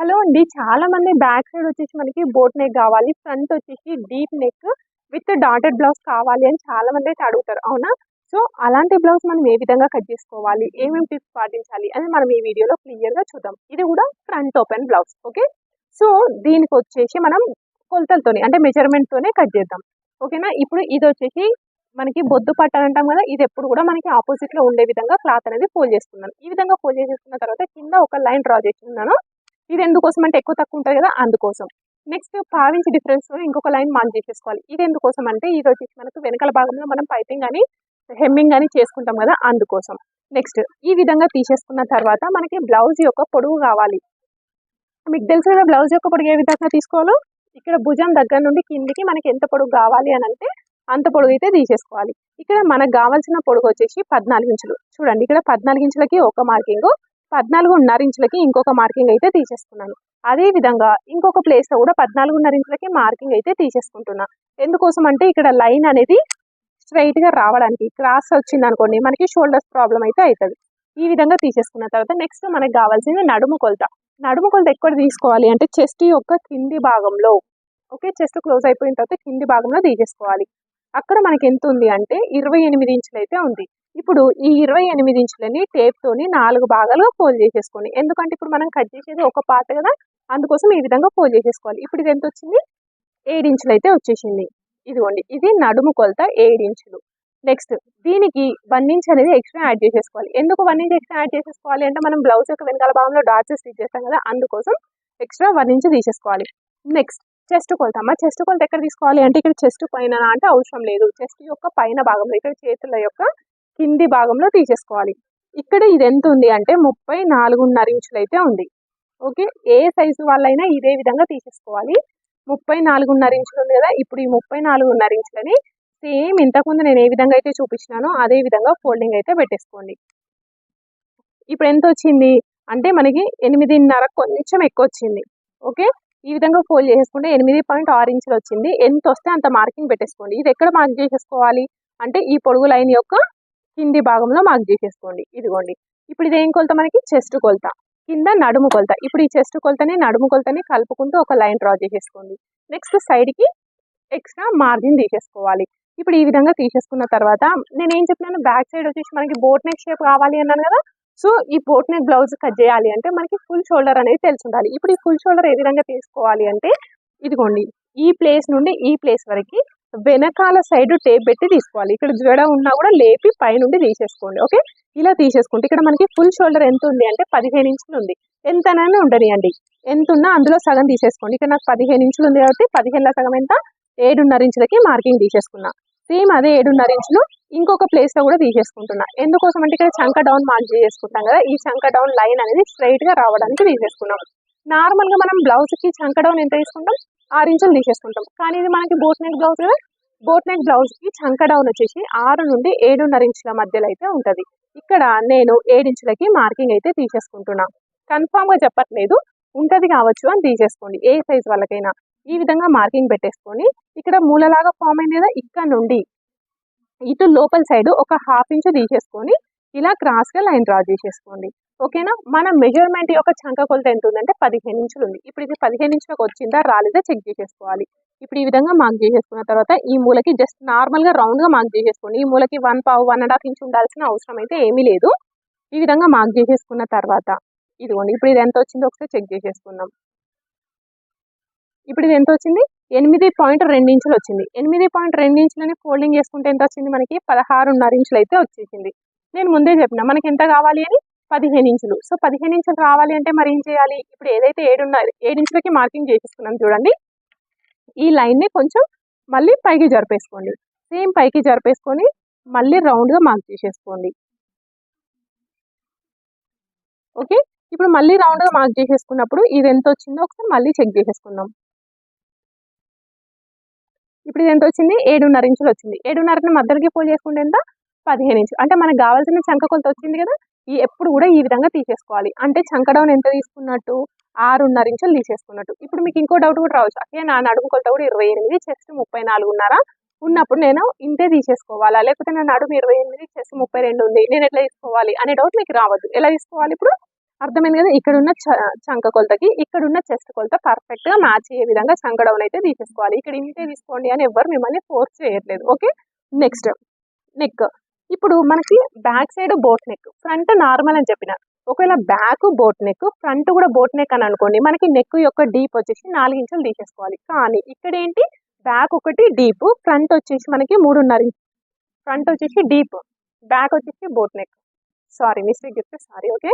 Hello అండి. చాలా మంది బ్యాక్ సైడ్ వచ్చేసి మనకి బోట్ నెక్ కావాలి ఫ్రంట్ వచ్చేసి deep neck with dotted blouse కావాలి అని చాలా మంది అయితే అడుగుతారు. అవునా? సో అలాంటి బ్లౌజ్ మనం ఏ విధంగా కట్ చేసుకోవాలి? ఏమేమి టిప్స్ పాటించాలి? అని మనం ఈ వీడియోలో క్లియర్గా చూద్దాం. ఇది కూడా front open blouse. Okay? So దీనికి వచ్చేసి మనం కొలతలతోనే అంటే మెజర్మెంట్తోనే కట్ చేద్దాం. ఓకేనా? ఇప్పుడు ఇది వచ్చేసి మనకి బొద్దు పట్ట అంటాం కదా ఇది ఎప్పుడు కూడా మనకి ఆపోజిట్లో ఉండే విధంగా క్లాత్ అనేది ఫోల్డ్ చేసుకున్నాను ఈ విధంగా ఫోల్డ్ చేసేసుకున్న తర్వాత కింద ఒక లైన్ డ్రా చేసుకున్నాను ఇది ఎందుకోసం అంటే ఎక్కువ తక్కువ ఉంటుంది కదా అందుకోసం. నెక్స్ట్ పావించి డిఫరెన్స్ ఇంకొక లైన్ మార్క్ చేసేసుకోవాలి. ఇది ఎందుకోసం అంటే ఇది వచ్చేసి మనకు వెనకాల భాగంలో మనం పైపింగ్ అని హెమ్మింగ్ అని చేసుకుంటాం కదా అందుకోసం. నెక్స్ట్ ఈ విధంగా తీసేసుకున్న తర్వాత మనకి బ్లౌజ్ యొక్క పొడుగు కావాలి. మీకు తెలుసు కదా బ్లౌజ్ యొక్క పొడుగు ఏ విధంగా తీసుకోవాలో? ఇక్కడ భుజం దగ్గర నుండి కిందికి మనకి ఎంత పొడుగు కావాలి అని అంటే అంత పొడుగు అయితే తీసేసుకోవాలి. ఇక్కడ మనకు కావాల్సిన పొడుగు వచ్చేసి పద్నాలుగు ఇంచులు. చూడండి ఇక్కడ పద్నాలుగు ఇంచులకి ఒక మార్కింగ్ పద్నాలుగున్నర ఇంచులకి ఇంకొక మార్కింగ్ అయితే తీసేసుకున్నాను. అదే విధంగా ఇంకొక ప్లేస్లో కూడా పద్నాలుగున్నర ఇంచులకి మార్కింగ్ అయితే తీసేసుకుంటున్నా. ఎందుకోసం అంటే ఇక్కడ లైన్ అనేది స్ట్రైట్గా రావడానికి క్రాస్ వచ్చింది అనుకోండి మనకి షోల్డర్స్ ప్రాబ్లం అయితే అవుతుంది ఈ విధంగా తీసేసుకున్న తర్వాత నెక్స్ట్ మనకి కావాల్సింది నడుము కొలత. నడుము కొలత ఎక్కడ తీసుకోవాలి అంటే చెస్ట్ యొక్క కింది భాగంలో. ఓకే చెస్ట్ క్లోజ్ అయిపోయిన తర్వాత కింది భాగంలో తీసేసుకోవాలి. అక్కడ మనకి ఎంత ఉంది అంటే ఇరవై ఎనిమిది ఇంచులు అయితే ఉంది. ఇప్పుడు ఈ ఇరవై ఎనిమిది ఇంచులని టేప్తోని నాలుగు భాగాలుగా ఫోల్డ్ చేసేసుకోండి. ఎందుకంటే ఇప్పుడు మనం కట్ చేసేది ఒక పార్ట్ కదా అందుకోసం ఈ విధంగా ఫోల్డ్ చేసేసుకోవాలి. ఇప్పుడు ఇది ఎంత వచ్చింది ఏడు ఇంచులు అయితే వచ్చేసింది. ఇదిగోండి ఇది నడుము కొలత ఏడు ఇంచులు. నెక్స్ట్ దీనికి వన్ ఇంచ్ అనేది ఎక్స్ట్రా యాడ్ చేసేసుకోవాలి. ఎందుకు వన్ ఇంచ్ ఎక్స్ట్రా యాడ్ చేసేసుకోవాలి అంటే మనం బ్లౌజ్ యొక్క వెనకాల భాగంలో డాట్స్ స్టిచ్ చేస్తాం కదా అందుకోసం ఎక్స్ట్రా వన్ ఇంచ్ తీసేసుకోవాలి. నెక్స్ట్ చెస్ట్ కొలత అమ్మ చెస్ట్ కొలత ఎక్కడ తీసుకోవాలి అంటే ఇక్కడ చెస్ట్ పైన అంటే అవసరం లేదు. చెస్ట్ యొక్క పైన భాగంలో ఇక్కడ చేతుల యొక్క కింది భాగంలో తీసేసుకోవాలి. ఇక్కడ ఇది ఎంత ఉంది అంటే ముప్పై నాలుగున్నర ఇంచులు అయితే ఉంది. ఓకే? ఏ సైజు వాళ్ళైనా ఇదే విధంగా తీసేసుకోవాలి. ముప్పై నాలుగున్నర ఇంచులు ఉంది కదా ఇప్పుడు ఈ ముప్పై నాలుగున్నర ఇంచులని సేమ్ ఇంతకుముందు నేను ఏ విధంగా అయితే చూపించినానో అదే విధంగా ఫోల్డింగ్ అయితే పెట్టేసుకోండి. ఇప్పుడు ఎంత వచ్చింది? అంటే మనకి ఎనిమిదిన్నర కొంచెం ఎక్కువ వచ్చింది. ఓకే? ఈ విధంగా ఫోల్డ్ చేసుకుంటే ఎనిమిది పాయింట్ ఆరు ఇంచులు వచ్చింది. ఎంత వస్తే అంత మార్కింగ్ పెట్టేసుకోండి. ఇది ఎక్కడ మార్క్ చేసేసుకోవాలి? అంటే ఈ పొడుగు లైన్ యొక్క కింది భాగంలో మార్క్ చేసేసుకోండి. ఇదిగోండి. ఇప్పుడు ఇది ఏం కొలత మనకి? చెస్ట్ కొలత. కింద నడుము కొలత. ఇప్పుడు ఈ చెస్ట్ కొలతని నడుము కొలతని కలుపుకుంటూ ఒక లైన్ డ్రా చేసేసుకోండి. నెక్స్ట్ సైడ్కి ఎక్స్ట్రా మార్జిన్ తీసేసుకోవాలి. ఇప్పుడు ఈ విధంగా తీసేసుకున్న తర్వాత నేను ఏం చెప్పినాను? బ్యాక్ సైడ్ వచ్చేసి మనకి బోట్ నెక్ షేప్ కావాలి అన్నాను కదా? సో ఈ బోట్ నెక్ బ్లౌజ్ కట్ చేయాలి అంటే మనకి ఫుల్ షోల్డర్ అనేది తెలిసి ఉండాలి ఇప్పుడు ఈ ఫుల్ షోల్డర్ ఏ విధంగా తీసుకోవాలి అంటే ఇదిగోండి ఈ ప్లేస్ నుండి ఈ ప్లేస్ వరకు వెనకాల సైడ్ టేప్ పెట్టి తీసుకోవాలి. ఇక్కడ జడ ఉన్నా కూడా లేపి పైనుండి తీసేసుకోండి ఓకే? ఇలా తీసేసుకుంటే ఇక్కడ మనకి ఫుల్ షోల్డర్ ఎంత ఉంది అంటే పదిహేను ఇంచులు ఉంది. ఎంతనైనా ఉండనియండి. ఎంత ఉన్నా అందులో సగం తీసేసుకోండి. ఇక్కడ నాకు పదిహేను ఇంచులు ఉంది కాబట్టి పదిహేనులో సగం ఎంత? ఏడున్నర ఇంచులకి మార్కింగ్ తీసేసుకున్నా. సేమ్ అదే ఏడున్నర ఇంచులు ఇంకొక ప్లేస్లో కూడా తీసేసుకుంటున్నా. ఎందుకోసం అంటే ఇక్కడ చంక డౌన్ మార్క్ చేసుకుంటాం కదా ఈ చంక డౌన్ లైన్ అనేది స్ట్రైట్గా రావడానికి తీసేసుకున్నాం. నార్మల్గా మనం బ్లౌజ్కి చంక డౌన్ ఎంత తీసుకుంటాం? ఆరు ఇంచులు తీసేసుకుంటాం. కానీ ఇది మనకి బోట్ నెక్ బ్లౌజ్ కదా బోట్ నెక్ బ్లౌజ్కి చంక డౌన్ వచ్చేసి ఆరు నుండి ఏడున్నర ఇంచుల మధ్యలో అయితే ఉంటది. ఇక్కడ నేను ఏడించులకి మార్కింగ్ అయితే తీసేసుకుంటున్నా. కన్ఫామ్గా చెప్పట్లేదు ఉంటది కావచ్చు అని తీసేసుకోండి. ఏ సైజ్ వాళ్ళకైనా. ఈ విధంగా మార్కింగ్ పెట్టేసుకొని ఇక్కడ మూలలాగా ఫామ్ అయింది కదా ఇక్కడ నుండి ఇటు లోపల సైడ్ ఒక హాఫ్ ఇంచ్ తీసేసుకొని ఇలా క్రాస్గా లైన్ డ్రా చేసేసుకోండి. ఓకేనా మన మెజర్మెంట్ యొక్క చంక కొలత ఎంత ఉందంటే పదిహేను ఇంచులు ఉంది. ఇప్పుడు ఇది పదిహేను ఇంచులకు వచ్చిందా రాలేదా చెక్ చేసేసుకోవాలి. ఇప్పుడు ఈ విధంగా మార్క్ చేసేసుకున్న తర్వాత ఈ మూలకి జస్ట్ నార్మల్గా రౌండ్గా మార్క్ చేసేసుకోండి. ఈ మూలకి వన్ పావు వన్ అండ్ హాఫ్ ఇంచ్ ఉండాల్సిన అవసరం అయితే ఏమీ లేదు. ఈ విధంగా మార్క్ చేసేసుకున్న తర్వాత ఇదిగోండి ఇప్పుడు ఇది ఎంత వచ్చిందో ఒకసారి చెక్ చేసేసుకుందాం. ఇప్పుడు ఇది ఎంత వచ్చింది ఎనిమిది పాయింట్ రెండు ఇంచులు వచ్చింది. ఎనిమిది పాయింట్ రెండు ఇంచులని ఫోల్డింగ్ చేసుకుంటే ఎంత వచ్చింది మనకి? పదహారున్నర ఇంచులు అయితే వచ్చేసింది. నేను ముందే చెప్పిన మనకి ఎంత కావాలి అని? పదిహేను ఇంచులు. సో పదిహేను ఇంచులు రావాలి అంటే మరి ఏం చేయాలి? ఇప్పుడు ఏదైతే ఏడున్నర ఏడు ఇంచులకి మార్కింగ్ చేసేసుకున్నాం చూడండి. ఈ లైన్ని కొంచెం మళ్ళీ పైకి జరిపేసుకోండి. సేమ్ పైకి జరిపేసుకొని మళ్ళీ రౌండ్గా మార్క్ చేసేసుకోండి. ఓకే? ఇప్పుడు మళ్ళీ రౌండ్గా మార్క్ చేసేసుకున్నప్పుడు ఇది ఎంత వచ్చిందో ఒకసారి మళ్ళీ చెక్ చేసేసుకుందాం. ఇప్పుడు ఇది ఎంత వచ్చింది ఏడున్నర ఇంచులు వచ్చింది ఏడున్నరని మధ్యలోకి ఫోల్డ్ చేసుకుంటే ఎంత? పదిహేను ఇంచులు. అంటే మనకు కావాల్సిన చంక కొలత వచ్చింది కదా ఈ ఎప్పుడు కూడా ఈ విధంగా తీసేసుకోవాలి. అంటే చంక డౌన్ ఎంత తీసుకున్నట్టు? ఆరున్నర ఇంచులు తీసేసుకున్నట్టు. ఇప్పుడు మీకు ఇంకో డౌట్ కూడా రావచ్చు. అదే నా నడుము కొలత కూడా ఇరవై ఎనిమిది చెస్ట్ ముప్పై నాలుగున్నర ఉన్నప్పుడు నేను ఇంతే తీసేసుకోవాలా? లేకపోతే నా నడుము ఇరవై ఎనిమిది చెస్ట్ ముప్పై రెండు ఉంది. నేను ఎట్లా తీసుకోవాలి? అనే డౌట్ మీకు రావద్దు. ఎలా తీసుకోవాలి ఇప్పుడు? అర్థమైంది కదా? ఇక్కడ ఉన్న చ- చంక కొలతకి ఇక్కడ ఉన్న చెస్ట్ కొలత పర్ఫెక్ట్గా మ్యాచ్ అయ్యే విధంగా చంక డౌన్ అయితే తీసేసుకోవాలి. ఇక్కడ ఇంతే తీసుకోండి అని ఎవరు మిమ్మల్ని ఫోర్స్ చేయట్లేదు. ఓకే? నెక్స్ట్ నెక్ ఇప్పుడు మనకి back side boat neck front normal అని చెప్పిన. ఒకవేళ బ్యాక్ బోట్ నెక్ ఫ్రంట్ కూడా బోట్ నెక్ అని అనుకోండి మనకి నెక్ యొక్క డీప్ వచ్చేసి నాలుగు ఇంచులు తీసేసుకోవాలి. కానీ ఇక్కడ ఏంటి? బ్యాక్ ఒకటి డీప్ ఫ్రంట్ వచ్చేసి మనకి మూడున్నర ఫ్రంట్ వచ్చేసి డీప్ బ్యాక్ వచ్చేసి బోట్ నెక్ సారీ మిస్టేక్ చెప్తే సారీ ఓకే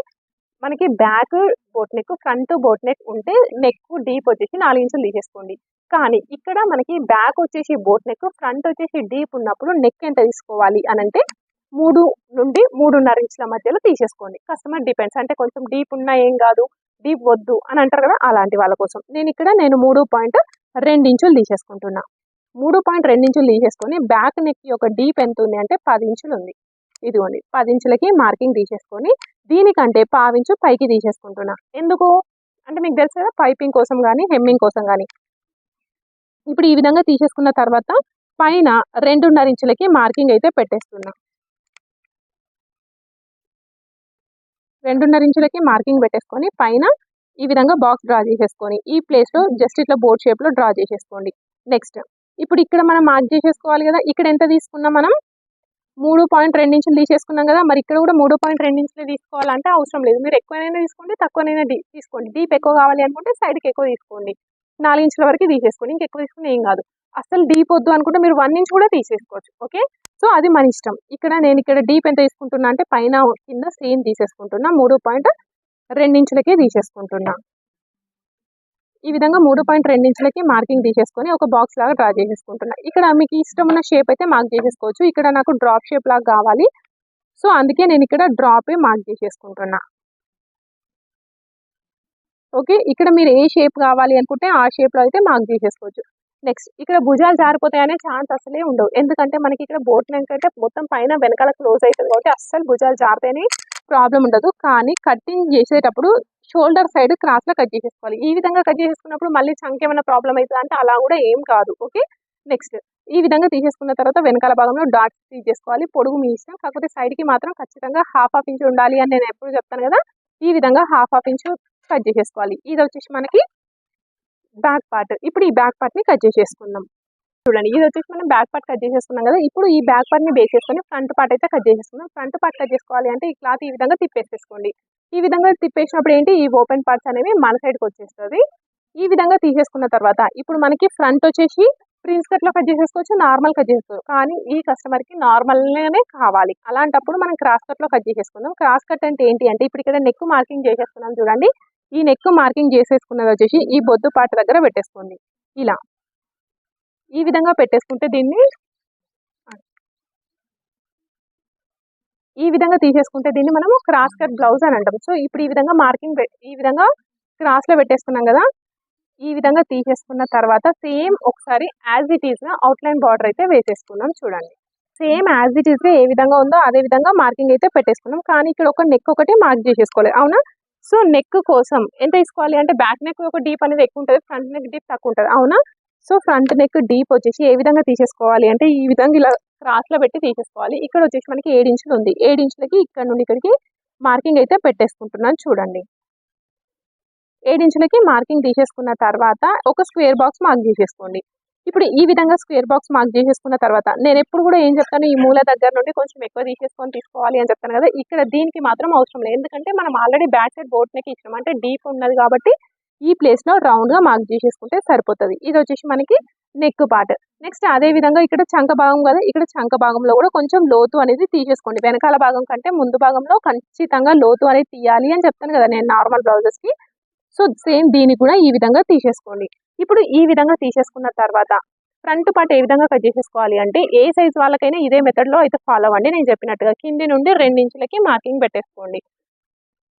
మనకి back boat neck front boat neck ఉంటే నెక్ డీప్ వచ్చేసి నాలుగు ఇంచులు తీసేసుకోండి. కానీ ఇక్కడ మనకి బ్యాక్ వచ్చేసి బోట్ నెక్ ఫ్రంట్ వచ్చేసి డీప్ ఉన్నప్పుడు నెక్ ఎంత తీసుకోవాలి అని అంటే మూడు నుండి మూడున్నర ఇంచుల మధ్యలో తీసేసుకోండి. కస్టమర్ డిపెండ్స్ అంటే కొంచెం డీప్ ఉన్నా ఏం కాదు డీప్ వద్దు అని అంటారు కదా అలాంటి వాళ్ళ కోసం. నేను ఇక్కడ నేను మూడు పాయింట్ రెండించులు తీసేసుకుంటున్నా. మూడు పాయింట్ రెండు ఇంచులు తీసేసుకొని బ్యాక్ నెక్ యొక్క డీప్ ఎంత ఉంది అంటే పది ఇంచులు ఉంది. ఇదిగోండి పది ఇంచులకి మార్కింగ్ తీసేసుకొని దీనికంటే పావించు పైకి తీసేసుకుంటున్నా. ఎందుకు? అంటే మీకు తెలుసు కదా పైపింగ్ కోసం కానీ హెమ్మింగ్ కోసం కానీ ఇప్పుడు ఈ విధంగా తీసేసుకున్న తర్వాత పైన రెండున్నర ఇంచులకి మార్కింగ్ అయితే పెట్టేస్తున్నా. రెండున్నర ఇంచులకి మార్కింగ్ పెట్టేసుకొని పైన ఈ విధంగా బాక్స్ డ్రా చేసేసుకొని ఈ ప్లేస్లో జస్ట్ ఇట్లా బోర్డ్ షేప్లో డ్రా చేసేసుకోండి. నెక్స్ట్ ఇప్పుడు ఇక్కడ మనం మార్క్ చేసేసుకోవాలి కదా ఇక్కడ ఎంత తీసుకున్నాం మనం? మూడు పాయింట్ రెండు ఇంచులు తీసేసుకున్నాం కదా మరి ఇక్కడ కూడా మూడు పాయింట్ రెండు ఇంచులు తీసుకోవాలంటే అవసరం లేదు. మీరు ఎక్కువనైనా తీసుకోండి తక్కువనైనా డీ- తీసుకోండి. డీప్ ఎక్కువ కావాలి అనుకుంటే సైడ్కి ఎక్కువ తీసుకోండి. నాలుగు ఇంచుల వరకు తీసేసుకోండి. ఇంకెక్కువ తీసుకుని ఏం కాదు. అసలు డీప్ వద్దు అనుకుంటే మీరు వన్ ఇంచ్ కూడా తీసేసుకోవచ్చు. ఓకే? సో అది మన ఇష్టం. ఇక్కడ నేను ఇక్కడ డీప్ ఎంత తీసుకుంటున్నా అంటే పైన కింద సేమ్ తీసేసుకుంటున్నా. మూడు పాయింట్ రెండు ఇంచులకే తీసేసుకుంటున్నా. ఈ విధంగా మూడు పాయింట్ రెండు ఇంచులకి మార్కింగ్ తీసేసుకొని ఒక బాక్స్ లాగా డ్రా చేసేసుకుంటున్నా. ఇక్కడ మీకు ఇష్టం ఉన్న షేప్ అయితే మార్క్ చేసేసుకోవచ్చు. ఇక్కడ నాకు డ్రాప్ షేప్ లాగా కావాలి. సో అందుకే నేను ఇక్కడ డ్రాప్ మార్క్ చేసేసుకుంటున్నా. ఓకే? ఇక్కడ మీరు ఏ షేప్ కావాలి అనుకుంటే ఆ షేప్లో అయితే మార్క్ చేసేసుకోవచ్చు. నెక్స్ట్ ఇక్కడ భుజాలు జారిపోతాయనే ఛాన్స్ అసలే ఉండవు. ఎందుకంటే మనకి ఇక్కడ బోట్ నెక్ అంటే మొత్తం పైన వెనకాల క్లోజ్ అవుతుంది కాబట్టి అస్సలు భుజాలు జారితేనే ప్రాబ్లం ఉండదు. కానీ కటింగ్ చేసేటప్పుడు షోల్డర్ సైడ్ క్రాస్లో కట్ చేసేసుకోవాలి. ఈ విధంగా కట్ చేసేసుకున్నప్పుడు మళ్ళీ చంక్ ఏమైనా ప్రాబ్లం అవుతుంది అంటే అలా కూడా ఏం కాదు. ఓకే? నెక్స్ట్ ఈ విధంగా తీసేసుకున్న తర్వాత వెనకాల భాగంలో డాట్స్ తీసేసుకోవాలి పొడుగు మీ ఇష్టం. కాకపోతే సైడ్కి మాత్రం ఖచ్చితంగా హాఫ్ హాఫ్ ఇంచ్ ఉండాలి అని నేను ఎప్పుడు చెప్తాను కదా! ఈ విధంగా హాఫ్ హాఫ్ ఇంచ్ కట్ చేసేసుకోవాలి. ఇది వచ్చేసి మనకి బ్యాక్ పార్ట్. ఇప్పుడు ఈ బ్యాక్ పార్ట్ని కట్ చేసేసుకుందాం. చూడండి. ఇది వచ్చేసి మనం బ్యాక్ పార్ట్ కట్ చేసేసుకున్నాం కదా. ఇప్పుడు ఈ బ్యాక్ పార్ట్ని బేస్ చేసుకొని ఫ్రంట్ పార్ట్ అయితే కట్ చేసేసుకున్నాం ఫ్రంట్ పార్ట్ కట్ చేసుకోవాలి అంటే ఈ క్లాత్ ఈ విధంగా తిప్పేసేసుకోండి. ఈ విధంగా తిప్పేసినప్పుడు ఏంటి? ఈ ఓపెన్ పార్ట్స్ అనేవి మన సైడ్కి వచ్చేస్తుంది. ఈ విధంగా తీసేసుకున్న తర్వాత ఇప్పుడు మనకి ఫ్రంట్ వచ్చేసి ప్రిన్స్ కట్లో కట్ చేసేసుకోవచ్చు నార్మల్ కట్ చేసుకోవచ్చు కానీ ఈ కస్టమర్కి నార్మల్ గానే కావాలి. అలాంటప్పుడు మనం క్రాస్ కట్లో కట్ చేసేసుకుందాం. క్రాస్ కట్ అంటే ఏంటి అంటే ఇప్పుడు ఇక్కడ నెక్ మార్కింగ్ చేసేసుకున్నాం చూడండి. ఈ నెక్ మార్కింగ్ చేసేసుకున్నది వచ్చేసి ఈ బొద్దు పాట దగ్గర పెట్టేసుకోండి. ఇలా. ఈ విధంగా పెట్టేసుకుంటే దీన్ని ఈ విధంగా తీసేసుకుంటే దీన్ని మనము క్రాస్ కట్ బ్లౌజ్ అని అంటాం. సో ఇప్పుడు ఈ విధంగా మార్కింగ్ ఈ విధంగా క్రాస్లో పెట్టేసుకున్నాం కదా ఈ విధంగా తీసేసుకున్న తర్వాత సేమ్ ఒకసారి యాజ్ ఇట్ ఈస్గా అవుట్లైన్ బార్డర్ అయితే వేసేసుకున్నాం చూడండి. సేమ్ యాజ్ ఇట్ ఈస్గా ఏ విధంగా ఉందో అదే విధంగా మార్కింగ్ అయితే పెట్టేసుకున్నాం. కానీ ఇక్కడ ఒక నెక్ ఒకటి మార్క్ చేసేసుకోవాలి. అవునా? సో నెక్ కోసం ఎంత తీసుకోవాలి అంటే బ్యాక్ నెక్ ఒక డీప్ అనేది ఎక్కువ ఉంటుంది ఫ్రంట్ నెక్ డీప్ తక్కువ ఉంటుంది. అవునా? సో ఫ్రంట్ నెక్ డీప్ వచ్చేసి ఏ విధంగా తీసేసుకోవాలి అంటే ఈ విధంగా ఇలా క్రాస్లో పెట్టి తీసేసుకోవాలి. ఇక్కడ వచ్చేసి మనకి ఏడు ఇంచులు ఉంది. ఏడు ఇంచులకి ఇక్కడ నుండి ఇక్కడికి మార్కింగ్ అయితే పెట్టేసుకుంటున్నాను చూడండి. ఏడు ఇంచులకి మార్కింగ్ తీసేసుకున్న తర్వాత ఒక స్క్వేర్ బాక్స్ మార్క్ చేసేసుకోండి. ఇప్పుడు ఈ విధంగా స్క్వేర్ బాక్స్ మార్క్ చేసేసుకున్న తర్వాత నేను ఎప్పుడు కూడా ఏం చెప్తాను ఈ మూల దగ్గర నుండి కొంచెం ఎక్కువ తీసేసుకొని తీసుకోవాలి అని చెప్తాను కదా ఇక్కడ దీనికి మాత్రం అవసరం లేదు. ఎందుకంటే మనం already back side boat neck ఇచ్చినాం. అంటే డీప్ ఉన్నది కాబట్టి ఈ ప్లేస్లో రౌండ్గా మార్క్ చేసేసుకుంటే సరిపోతుంది. ఇది వచ్చేసి మనకి నెక్ పార్ట్ నెక్స్ట్ అదే విధంగా ఇక్కడ చంక భాగం కదా ఇక్కడ చంక భాగంలో కూడా కొంచెం లోతు అనేది తీసేసుకోండి. వెనకాల భాగం కంటే ముందు భాగంలో ఖచ్చితంగా లోతు అనేది తీయాలి అని చెప్తాను కదా నేను నార్మల్ బ్లౌజెస్కి సో సేమ్ దీన్ని కూడా ఈ విధంగా తీసేసుకోండి. ఇప్పుడు ఈ విధంగా తీసేసుకున్న తర్వాత ఫ్రంట్ పార్ట్ ఏ విధంగా కట్ చేసేసుకోవాలి అంటే ఏ సైజ్ వాళ్ళకైనా ఇదే మెథడ్లో అయితే ఫాలో అవ్వండి. నేను చెప్పినట్టుగా కింది నుండి రెండు ఇంచులకి మార్కింగ్ పెట్టేసుకోండి.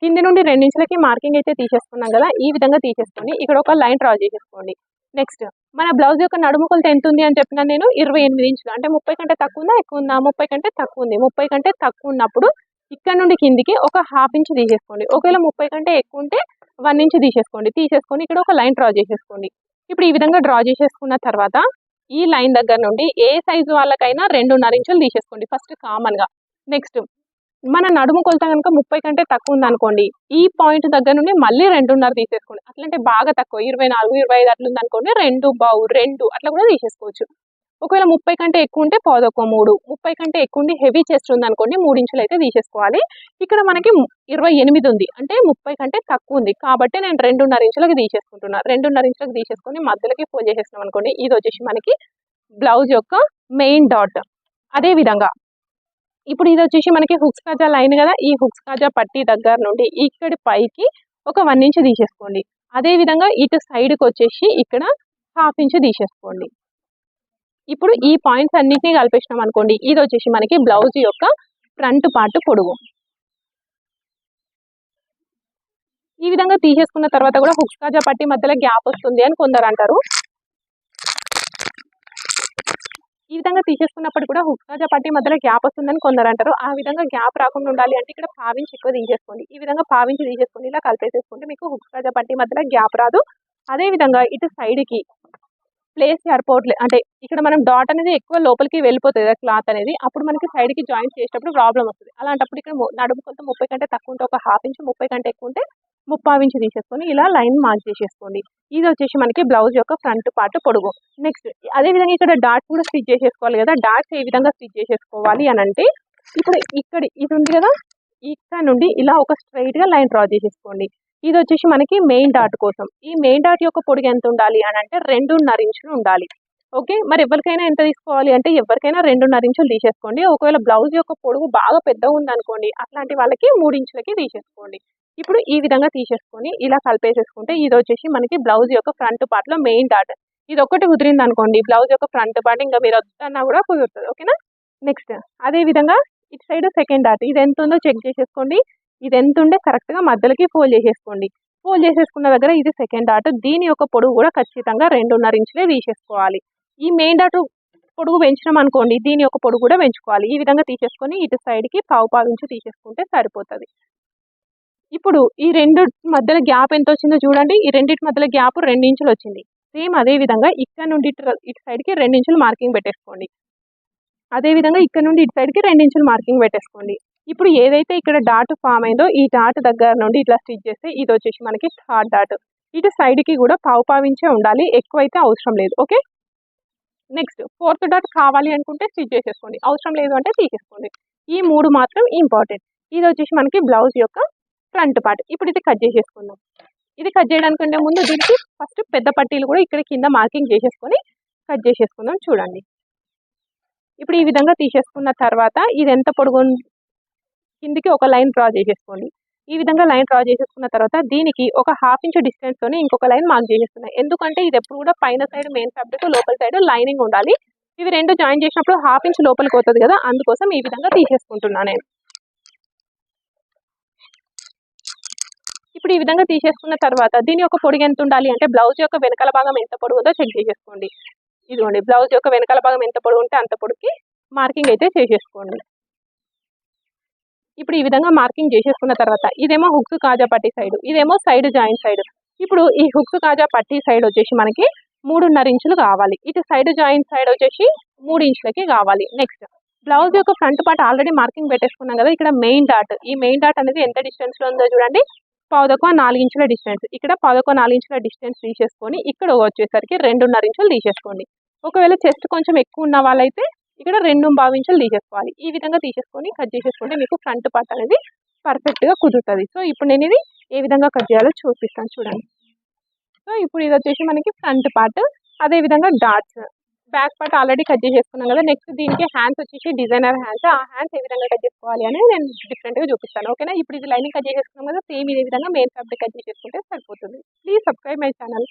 కింది నుండి రెండు ఇంచులకి మార్కింగ్ అయితే తీసేసుకున్నాం కదా ఈ విధంగా తీసేసుకొని ఇక్కడ ఒక లైన్ డ్రా చేసేసుకోండి. నెక్స్ట్ మన బ్లౌజ్ యొక్క నడుము కొలత ఎంత ఉంది అని చెప్పిన నేను ఇరవై ఎనిమిది ఇంచులు అంటే ముప్పై కంటే తక్కువ ఉందా ఎక్కువ ఉందా? ముప్పై కంటే తక్కువ ఉంది. ముప్పై కంటే తక్కువ ఉన్నప్పుడు ఇక్కడ నుండి కిందికి ఒక హాఫ్ ఇంచ్ తీసేసుకోండి. ఒకవేళ ముప్పై కంటే ఎక్కువ ఉంటే వన్ ఇంచ్ తీసేసుకోండి. తీసేసుకొని ఇక్కడ ఒక లైన్ డ్రా చేసేసుకోండి. ఇప్పుడు ఈ విధంగా డ్రా చేసేసుకున్న తర్వాత ఈ లైన్ దగ్గర నుండి ఏ సైజు వాళ్ళకైనా రెండున్నర ఇంచులు తీసేసుకోండి ఫస్ట్ కామన్గా నెక్స్ట్ మన నడుము కొలత కనుక ముప్పై కంటే తక్కువ ఉందనుకోండి ఈ పాయింట్ దగ్గర నుండి మళ్ళీ రెండున్నర తీసేసుకోండి. అట్లంటే బాగా తక్కువ ఇరవై నాలుగు ఇరవై ఐదు అట్లా ఉందనుకోండి రెండు బావు రెండు అట్లా కూడా తీసేసుకోవచ్చు. ఒకవేళ ముప్పై కంటే ఎక్కువ ఉంటే పాదొక మూడు ముప్పై కంటే ఎక్కువ ఉండి హెవీ చెస్ట్ ఉందనుకోండి మూడు ఇంచులు అయితే తీసేసుకోవాలి. ఇక్కడ మనకి ఇరవై ఎనిమిది ఉంది అంటే ముప్పై కంటే తక్కువ ఉంది. కాబట్టి నేను రెండున్నర ఇంచులకు తీసేసుకుంటున్నాను రెండున్నర ఇంచులకు తీసేసుకొని మధ్యలోకి ఫోల్ చేసేసినాం అనుకోండి ఇది వచ్చేసి మనకి బ్లౌజ్ యొక్క మెయిన్ డాట్ అదే విధంగా ఇప్పుడు ఇది వచ్చేసి మనకి హుక్స్ కాజా లైన్ కదా ఈ హుక్స్ కాజా పట్టి దగ్గర నుండి ఇక్కడి పైకి ఒక వన్ ఇంచ్ తీసేసుకోండి. అదే విధంగా ఇటు సైడ్కి వచ్చేసి ఇక్కడ హాఫ్ ఇంచ్ తీసేసుకోండి. ఇప్పుడు ఈ పాయింట్స్ అన్నింటినీ కలిపేసినాం అనుకోండి ఇది వచ్చేసి మనకి బ్లౌజ్ యొక్క ఫ్రంట్ పార్ట్ పొడుగు. ఈ విధంగా తీసేసుకున్న తర్వాత కూడా హుక్స్ కాజా పట్టి మధ్యలో గ్యాప్ వస్తుంది అని కొందరు అంటారు. ఈ విధంగా తీసేసుకున్నప్పుడు కూడా హుక్ కాజా పట్టి మధ్యలో గ్యాప్ వస్తుందని కొందరు అంటారు ఆ విధంగా గ్యాప్ రాకుండా ఉండాలి అంటే ఇక్కడ పావించి ఎక్కువ తీసేసుకోండి. ఈ విధంగా పావించి తీసేసుకోండి. ఇలా కలిపేసేసుకుంటే మీకు హుక్ కాజా మధ్యలో గ్యాప్ రాదు. అదే విధంగా ఇటు సైడ్కి ప్లేస్ సరిపోవట్లే అంటే ఇక్కడ మనం డాట్ అనేది ఎక్కువ లోపలికి వెళ్ళిపోతుంది క్లాత్ అనేది. అప్పుడు మనకి సైడ్కి జాయింట్ చేసేటప్పుడు ప్రాబ్లం వస్తుంది. అలాంటప్పుడు ఇక్కడ ము- నడుము కొంత ముప్పై కంటే తక్కువ ఉంటే ఒక హాఫ్ ఇంచ్ ముప్పై కంటే ఎక్కువ ఉంటే ముప్పావించి తీసేసుకొని ఇలా లైన్ మార్క్ చేసేసుకోండి ఇది వచ్చేసి మనకి బ్లౌజ్ యొక్క ఫ్రంట్ పార్ట్ పొడుగు. నెక్స్ట్ అదే విధంగా ఇక్కడ డాట్స్ కూడా స్టిచ్ చేసేసుకోవాలి కదా. డాట్స్ ఏ విధంగా స్టిచ్ చేసేసుకోవాలి అని అంటే ఇప్పుడు ఇక్కడ ఇది ఉంది కదా? ఇక్కడ నుండి ఇలా ఒక స్ట్రైట్గా లైన్ డ్రా చేసేసుకోండి. ఇది వచ్చేసి మనకి మెయిన్ డాట్ కోసం. ఈ మెయిన్ డాట్ యొక్క పొడుగు ఎంత ఉండాలి అని అంటే రెండున్నర ఇంచులు ఉండాలి. ఓకే మరి ఎవరికైనా ఎంత తీసుకోవాలి అంటే ఎవరికైనా రెండున్నర ఇంచులు తీసేసుకోండి. ఒకవేళ బ్లౌజ్ యొక్క పొడుగు బాగా పెద్దగా ఉందనుకోండి అట్లాంటి వాళ్ళకి మూడు ఇంచులకి తీసేసుకోండి. ఇప్పుడు ఈ విధంగా తీసేసుకొని ఇలా కలిపేసేసుకుంటే ఇది వచ్చేసి మనకి బ్లౌజ్ యొక్క ఫ్రంట్ పార్ట్లో మెయిన్ డాట్ ఇది ఒక్కటి కుదిరింది అనుకోండి బ్లౌజ్ యొక్క ఫ్రంట్ పార్ట్ ఇంకా మీరు వద్దన్నా కూడా కుదురుతుంది ఓకేనా నెక్స్ట్ అదే విధంగా ఇటు సైడ్ సెకండ్ డాట్ ఇది ఎంత ఉందో చెక్ చేసేసుకోండి. ఇది ఎంత ఉండే కరెక్ట్గా మధ్యలోకి ఫోల్డ్ చేసేసుకోండి. ఫోల్డ్ చేసేసుకున్న దగ్గర ఇది సెకండ్ డాట్ దీని యొక్క పొడుగు కూడా ఖచ్చితంగా రెండున్నర ఇంచులే తీసేసుకోవాలి. ఈ మెయిన్ డాట్ పొడుగు పెంచినాం అనుకోండి దీని యొక్క పొడుగు కూడా పెంచుకోవాలి. ఈ విధంగా తీసేసుకొని ఇటు సైడ్కి పావు పావు ఇంచు తీసేసుకుంటే సరిపోతుంది. ఇప్పుడు ఈ రెండు మధ్యలో గ్యాప్ ఎంత వచ్చిందో చూడండి. ఈ రెండింటి మధ్యలో గ్యాప్ రెండు ఇంచులు వచ్చింది. సేమ్ అదే విధంగా ఇక్కడ నుండి ఇటు ఇటు సైడ్కి రెండు ఇంచులు మార్కింగ్ పెట్టేసుకోండి. అదే విధంగా ఇక్కడ నుండి ఇటు సైడ్కి రెండు ఇంచులు మార్కింగ్ పెట్టేసుకోండి. ఇప్పుడు ఏదైతే ఇక్కడ డాట్ ఫామ్ అయిందో ఈ డాట్ దగ్గర నుండి ఇట్లా స్టిచ్ చేస్తే ఇది వచ్చేసి మనకి థర్డ్ డాట్. ఇటు సైడ్కి కూడా పావు పావించే ఉండాలి. ఎక్కువైతే అవసరం లేదు. ఓకే? నెక్స్ట్ ఫోర్త్ డాట్ కావాలి అనుకుంటే స్టిచ్ చేసేసుకోండి. అవసరం లేదు అంటే తీసేసుకోండి. ఈ మూడు మాత్రం ఇంపార్టెంట్. ఇది వచ్చేసి మనకి బ్లౌజ్ యొక్క ఫ్రంట్ పార్ట్. ఇప్పుడు ఇది కట్ చేసేసుకుందాం. ఇది కట్ చేయడానికంటే ముందు దీనికి ఫస్ట్ పెద్ద పట్టీలు కూడా ఇక్కడ కింద మార్కింగ్ చేసేసుకొని కట్ చేసేసుకుందాం చూడండి. ఇప్పుడు ఈ విధంగా తీసేసుకున్న తర్వాత ఇది ఎంత పొడుగు కిందికి ఒక లైన్ డ్రా చేసేసుకోండి. ఈ విధంగా లైన్ డ్రా చేసేసుకున్న తర్వాత దీనికి ఒక హాఫ్ ఇంచ్ డిస్టెన్స్తోనే ఇంకొక లైన్ మార్క్ చేసేస్తున్నాయి ఎందుకంటే ఇది ఎప్పుడు కూడా పైన సైడ్ మెయిన్ ఫ్యాబ్రిక్ లోపల సైడ్ లైనింగ్ ఉండాలి. ఇవి రెండు జాయిన్ చేసినప్పుడు హాఫ్ ఇంచ్ లోపలికి పోతుంది కదా అందుకోసం ఈ విధంగా తీసేసుకుంటున్నాను నేను. ఇప్పుడు ఈ విధంగా తీసేసుకున్న తర్వాత దీని యొక్క పొడిగి ఎంత ఉండాలి అంటే బ్లౌజ్ యొక్క వెనకాల భాగం ఎంత పొడుగు ఉందో చెక్ చేసేసుకోండి. ఇదిగోండి బ్లౌజ్ యొక్క వెనకాల భాగం ఎంత పొడుగు ఉంటే అంత పొడుగుకి మార్కింగ్ అయితే చేసేసుకోండి. ఇప్పుడు ఈ విధంగా మార్కింగ్ చేసేసుకున్న తర్వాత ఇదేమో హుక్స్ కాజా పట్టి సైడ్ ఇదేమో సైడ్ జాయింట్ సైడ్ ఇప్పుడు ఈ హుక్స్ కాజా పట్టి సైడ్ వచ్చేసి మనకి మూడున్నర ఇంచులు కావాలి. ఇటు సైడ్ జాయింట్ సైడ్ వచ్చేసి మూడు ఇంచులకి కావాలి. నెక్స్ట్ బ్లౌజ్ యొక్క ఫ్రంట్ పార్ట్ ఆల్రెడీ మార్కింగ్ పెట్టేసుకున్నాం కదా ఇక్కడ మెయిన్ డాట్ ఈ మెయిన్ డాట్ అనేది ఎంత డిస్టెన్స్లో ఉందో చూడండి. పదకొ నాలుగు ఇంచుల డిస్టెన్స్. ఇక్కడ పదకొ నాలుగు ఇంచుల డిస్టెన్స్ తీసేసుకొని ఇక్కడ వచ్చేసరికి రెండున్నర ఇంచులు తీసేసుకోండి. ఒకవేళ చెస్ట్ కొంచెం ఎక్కువ ఉన్న వాళ్ళైతే ఇక్కడ రెండు భావించులు ఇంచులు తీసేసుకోవాలి. ఈ విధంగా తీసేసుకొని కట్ చేసేసుకుంటే మీకు ఫ్రంట్ పార్ట్ అనేది పర్ఫెక్ట్గా కుదురుతుంది. సో ఇప్పుడు నేను ఇది ఏ విధంగా కట్ చేయాలో చూపిస్తాను చూడండి. సో ఇప్పుడు ఇది వచ్చేసి మనకి ఫ్రంట్ పార్ట్. అదే విధంగా dots. Back part already cut చేసేసుకున్నాం కదా నెక్స్ట్ దీనికి హ్యాండ్స్ వచ్చేసి డిజైనర్ హ్యాండ్స్ ఆ హ్యాండ్స్ ఏ విధంగా కట్ చేసుకోవాలి అని నేను డిఫరెంట్గా చూపిస్తాను ఓకేనా ఇప్పుడు ఇది లైనింగ్ కట్ చేసేసుకున్నాం కదా సేమ్ ఇదే విధంగా మెయిన్ ఫ్యాబ్రిక్ కట్ చేసేసుకుంటే సరిపోతుంది. Please subscribe my channel